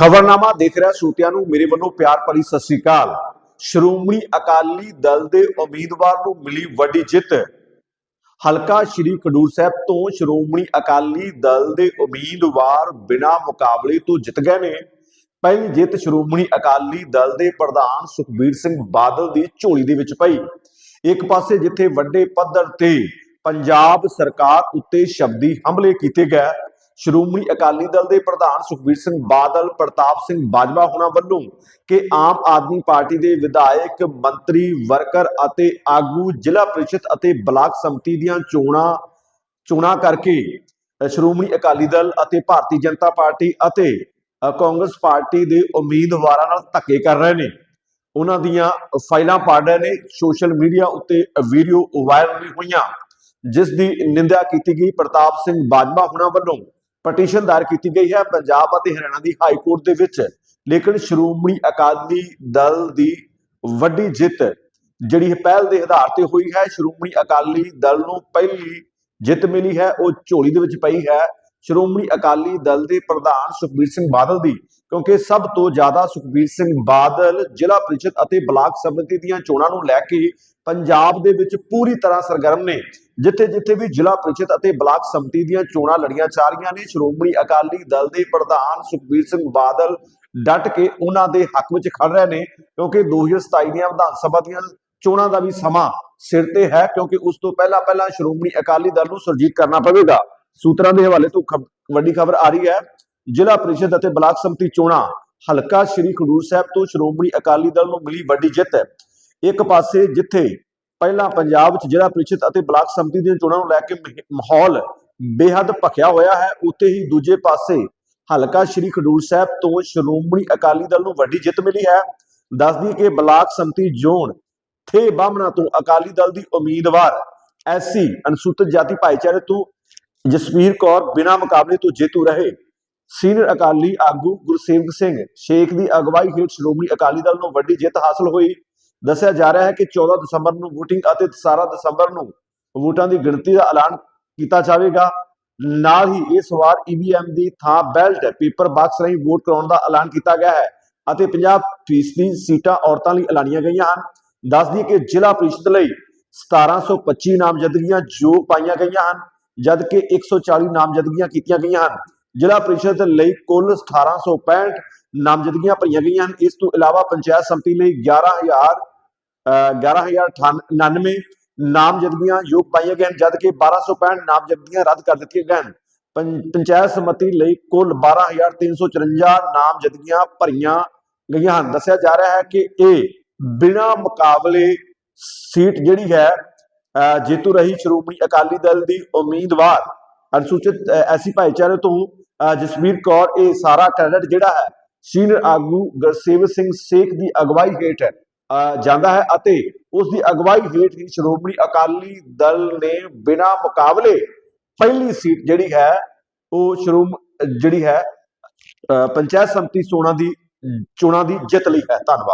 ਖਬਰਨਾਮਾ ਦੇਖ ਰਿਹਾ ਸੂਟਿਆਂ ਨੂੰ, ਮੇਰੇ ਵੱਲੋਂ ਪਿਆਰ ਭਰੀ ਸਤਿ ਸ੍ਰੀ ਅਕਾਲ। ਸ਼੍ਰੋਮਣੀ ਅਕਾਲੀ ਦਲ ਦੇ ਉਮੀਦਵਾਰ ਨੂੰ ਮਿਲੀ ਵੱਡੀ ਜਿੱਤ। ਹਲਕਾ ਸ਼੍ਰੀ ਖਡੂਰ ਸਾਹਿਬ ਤੋਂ ਸ਼੍ਰੋਮਣੀ ਅਕਾਲੀ ਦਲ ਦੇ ਉਮੀਦਵਾਰ ਬਿਨਾਂ ਮੁਕਾਬਲੇ ਤੋਂ ਜਿੱਤ ਗਏ ਨੇ। ਪਹਿਲੀ ਜਿੱਤ ਸ਼੍ਰੋਮਣੀ ਅਕਾਲੀ ਦਲ ਦੇ ਪ੍ਰਧਾਨ ਸੁਖਬੀਰ ਸਿੰਘ ਬਾਦਲ ਦੀ ਝੋਲੀ ਦੇ ਵਿੱਚ ਪਈ। ਇੱਕ ਪਾਸੇ ਜਿੱਥੇ ਵੱਡੇ ਪੱਧਰ ਤੇ ਪੰਜਾਬ ਸਰਕਾਰ ਉੱਤੇ ਸ਼ਬਦੀ ਹਮਲੇ ਕੀਤੇ ਗਏ ਸ਼੍ਰੋਮਣੀ ਅਕਾਲੀ ਦਲ ਦੇ ਪ੍ਰਧਾਨ ਸੁਖਬੀਰ ਸਿੰਘ ਬਾਦਲ, ਪ੍ਰਤਾਪ ਸਿੰਘ ਬਾਜਵਾ ਹੋਣਾ ਵੱਲੋਂ ਕਿ ਆਮ ਆਦਮੀ ਪਾਰਟੀ ਦੇ ਵਿਧਾਇਕ, ਮੰਤਰੀ, ਵਰਕਰ ਅਤੇ ਆਗੂ ਜ਼ਿਲ੍ਹਾ ਪ੍ਰੀਸ਼ਦ ਅਤੇ ਬਲਾਕ ਸੰਮਤੀ ਦੀਆਂ ਚੋਣਾਂ ਚੋਣਾਂ ਕਰਕੇ ਸ਼੍ਰੋਮਣੀ ਅਕਾਲੀ ਦਲ ਅਤੇ ਭਾਰਤੀ ਜਨਤਾ ਪਾਰਟੀ ਅਤੇ ਕਾਂਗਰਸ ਪਾਰਟੀ ਦੇ ਉਮੀਦਵਾਰਾਂ ਨਾਲ ਧੱਕੇ ਕਰ ਰਹੇ ਨੇ। ਉਹਨਾਂ ਦੀਆਂ ਫਾਈਲਾਂ ਪਾੜ ਰਹੇ ਨੇ, ਸੋਸ਼ਲ ਮੀਡੀਆ ਉੱਤੇ ਵੀਡੀਓ ਵਾਇਰਲ ਵੀ ਹੋਈਆਂ, ਜਿਸ ਦੀ ਨਿੰਦਿਆ ਕੀਤੀ ਗਈ। ਪ੍ਰਤਾਪ ਸਿੰਘ ਬਾਜਵਾ ਹੁਣਾਂ ਵੱਲੋਂ ਪਟੀਸ਼ਨ ਦਾਇਰ ਕੀਤੀ ਗਈ ਹੈ ਪੰਜਾਬ ਅਤੇ ਹਰਿਆਣਾ ਦੀ ਹਾਈ ਕੋਰਟ ਦੇ ਵਿੱਚ। ਲੇਕਿਨ ਸ਼੍ਰੋਮਣੀ ਅਕਾਲੀ ਦਲ ਦੀ ਵੱਡੀ ਜਿੱਤ ਜਿਹੜੀ ਪਹਿਲ ਦੇ ਆਧਾਰ ਤੇ ਹੋਈ ਹੈ, ਸ਼੍ਰੋਮਣੀ ਅਕਾਲੀ ਦਲ ਨੂੰ ਪਹਿਲੀ ਜਿੱਤ ਮਿਲੀ ਹੈ, ਉਹ ਝੋਲੀ ਦੇ ਵਿੱਚ ਪਈ ਹੈ। ਸ਼੍ਰੋਮਣੀ ਅਕਾਲੀ ਦਲ ਦੇ ਪ੍ਰਧਾਨ ਸੁਖਬੀਰ ਸਿੰਘ ਬਾਦਲ ਦੀ ਕਿਉਂਕਿ ਸਭ ਤੋਂ ਜ਼ਿਆਦਾ ਸੁਖਬੀਰ ਸਿੰਘ ਬਾਦਲ ਜ਼ਿਲ੍ਹਾ ਪ੍ਰੀਸ਼ਦ ਅਤੇ ਬਲਾਕ ਸਮਿਤੀ ਦੀਆਂ ਚੋਣਾਂ ਨੂੰ ਲੈ ਕੇ ਪੰਜਾਬ ਦੇ ਵਿੱਚ ਪੂਰੀ ਤਰ੍ਹਾਂ ਸਰਗਰਮ ਨੇ, ਜਿੱਥੇ ਜਿੱਥੇ ਵੀ ਜ਼ਿਲ੍ਹਾ ਪ੍ਰੀਸ਼ਦ ਅਤੇ ਬਲਾਕ ਸਮਿਤੀ ਦੀਆਂ ਚੋਣਾਂ ਲੜੀਆਂ ਜਾ ਰਹੀਆਂ ਨੇ, ਸ਼੍ਰੋਮਣੀ ਅਕਾਲੀ ਦਲ ਦੇ ਪ੍ਰਧਾਨ ਸੁਖਬੀਰ ਸਿੰਘ ਬਾਦਲ ਡਟ ਕੇ ਉਹਨਾਂ ਦੇ ਹੱਕ ਵਿੱਚ ਖੜ ਰਹੇ ਨੇ, ਕਿਉਂਕਿ 2027 ਦੀਆਂ ਵਿਧਾਨ ਸਭਾ ਦੀਆਂ ਚੋਣਾਂ ਦਾ ਵੀ ਸਮਾਂ ਸਿਰ ਤੇ ਹੈ, ਕਿਉਂਕਿ ਉਸ ਤੋਂ ਪਹਿਲਾਂ ਪਹਿਲਾਂ ਸ਼੍ਰੋਮਣੀ ਅਕਾਲੀ ਦਲ ਨੂੰ ਸੁਰਜੀਤ ਕਰਨਾ ਪਵੇਗਾ। ਸੂਤਰਾਂ ਦੇ ਹਵਾਲੇ ਤੋਂ ਖਬ- ਵੱਡੀ ਖਬਰ ਆ ਰਹੀ ਹੈ ਜ਼ਿਲ੍ਹਾ ਪ੍ਰੀਸ਼ਦ ਅਤੇ ਬਲਾਕ ਸੰਮਤੀ ਚੋਣਾਂ, ਹਲਕਾ ਸ਼੍ਰੀ ਖਡੂਰ ਸਾਹਿਬ ਤੋਂ ਸ਼੍ਰੋਮਣੀ ਅਕਾਲੀ ਦਲ ਨੂੰ ਮਿਲੀ ਵੱਡੀ ਜਿੱਤ। ਇੱਕ ਪਾਸੇ ਜਿੱਥੇ ਪਹਿਲਾਂ ਪੰਜਾਬ ਵਿੱਚ ਜ਼ਿਲ੍ਹਾ ਪ੍ਰੀਸ਼ਦ ਅਤੇ ਬਲਾਕ ਸੰਮਤੀ ਦੀਆਂ ਚੋਣਾਂ ਨੂੰ ਲੈ ਕੇ ਮਾਹੌਲ ਬੇਹੱਦ ਭਖਿਆ ਹੋਇਆ ਹੈ, ਉੱਥੇ ਹੀ ਦੂਜੇ ਪਾਸੇ ਹਲਕਾ ਸ਼੍ਰੀ ਖਡੂਰ ਸਾਹਿਬ ਤੋਂ ਸ਼੍ਰੋਮਣੀ ਅਕਾਲੀ ਦਲ ਨੂੰ ਵੱਡੀ ਜਿੱਤ ਮਿਲੀ ਹੈ। ਦੱਸਦੀ ਕਿ ਬਲਾਕ ਸੰਮਤੀ ਜ਼ੋਨ ਥੇ ਬਾਹਮਣਾ ਤੋਂ ਅਕਾਲੀ ਦਲ ਦੀ ਉਮੀਦਵਾਰ ਐਸਸੀ ਅਨੁਸੂਚਿਤ ਜਾਤੀ ਭਾਈਚਾਰੇ ਤੋਂ ਜਸਵੀਰ ਕੌਰ ਬਿਨਾਂ ਮੁਕਾਬਲੇ ਤੋਂ ਜੇਤੂ ਰਹੇ। ਸੀਨੀਅਰ ਅਕਾਲੀ ਆਗੂ ਗੁਰਸੇਵਕ ਸਿੰਘ ਸ਼ੇਖ ਦੀ ਅਗਵਾਈ ਹੇਠ ਸ਼੍ਰੋਮਣੀ ਅਕਾਲੀ ਦਲ ਨੂੰ ਵੱਡੀ ਜਿੱਤ ਹਾਸਲ ਹੋਈ। ਦੱਸਿਆ ਜਾ ਰਿਹਾ ਹੈ ਕਿ 14 ਦਸੰਬਰ ਨੂੰ VOTING ਅਤੇ 17 ਦਸੰਬਰ ਨੂੰ ਵੋਟਾਂ ਦੀ ਗਿਣਤੀ ਦਾ ਐਲਾਨ ਕੀਤਾ ਜਾਵੇਗਾ। ਨਾਲ ਹੀ ਇਸ ਵਾਰ EVM ਦੀ ਥਾਂ ਬੈਲਟ, ਪੇਪਰ ਬਾਕਸ ਰਾਹੀਂ ਵੋਟ ਕਰਾਉਣ ਦਾ ਐਲਾਨ ਕੀਤਾ ਗਿਆ ਹੈ ਅਤੇ 50% ਸੀਟਾਂ ਔਰਤਾਂ ਲਈ ਐਲਾਨੀਆਂ ਗਈਆਂ ਹਨ। ਦੱਸ ਦਈਏ ਕਿ ਜ਼ਿਲ੍ਹਾ ਪ੍ਰੀਸ਼ਦ ਲਈ 1725 ਨਾਮਜ਼ਦਗੀਆਂ ਜੋ ਪਾਈਆਂ ਗਈਆਂ ਹਨ ਜਦ ਕਿ 140 ਨਾਮਜ਼ਦਗੀਆਂ ਕੀਤੀਆਂ ਗਈਆਂ ਹਨ। ਜ਼ਿਲ੍ਹਾ ਪ੍ਰੀਸ਼ਦ ਲਈ ਕੁੱਲ 1865 ਨਾਮਜ਼ਦਗੀਆਂ ਭਰੀਆਂ ਗਈਆਂ ਹਨ। ਇਸ ਤੋਂ ਇਲਾਵਾ ਪੰਚਾਇਤ ਸੰਮਤੀ ਲਈ 11000 ਅਹ 11099 ਨਾਮਜ਼ਦਗੀਆਂ ਯੋਗ ਪਾਈਆਂ ਗਈਆਂ ਹਨ ਜਦ ਕਿ 1265 ਨਾਮਜ਼ਦਗੀਆਂ ਰੱਦ ਕਰ ਦਿੱਤੀਆਂ ਗਈਆਂ ਹਨ। ਪੰ- ਪੰਚਾਇਤ ਸਮਿਤੀ ਲਈ ਕੁੱਲ 12354 ਨਾਮਜ਼ਦਗੀਆਂ ਭਰੀਆਂ ਗਈਆਂ ਹਨ। ਦੱਸਿਆ ਜਾ ਰਿਹਾ ਹੈ ਕਿ ਇਹ ਬਿਨਾਂ ਮੁਕਾਬਲੇ ਸੀਟ ਜਿਹੜੀ ਹੈ, ਅਹ ਜੇਤੂ ਰਹੀ ਸ਼੍ਰੋਮਣੀ ਅਕਾਲੀ ਦਲ ਦੀ ਉਮੀਦਵਾਰ ਅਨੁਸੂਚਿਤ ਐਸੀ ਭਾਈਚਾਰੇ ਤੋਂ ਜਸਵੀਰ ਕੌਰ ਇਹ ਸਾਰਾ ਕ੍ਰੈਡਿਟ ਜਿਹੜਾ ਹੈ ਸੀਨੀਅਰ ਆਗੂ ਗੁਰਸੇਵਕ ਸਿੰਘ ਸੇਖ ਦੀ ਅਗਵਾਈ ਹੇਠ ਅਹ ਜਾਂਦਾ ਹੈ ਅਤੇ ਉਸ ਦੀ ਅਗਵਾਈ ਹੇਠ ਹੀ ਸ਼੍ਰੋਮਣੀ ਅਕਾਲੀ ਦਲ ਨੇ ਬਿਨਾਂ ਮੁਕਾਬਲੇ ਪਹਿਲੀ ਸੀਟ ਜਿਹੜੀ ਹੈ ਉਹ ਸ਼੍ਰੋਮ ਜਿਹੜੀ ਹੈ ਪੰਚਾਇਤ ਸੰਮਤੀ ਚੋਣਾਂ ਦੀ ਚੋਣਾਂ ਦੀ ਜਿੱਤ ਲਈ ਹੈ। ਧੰਨਵਾਦ।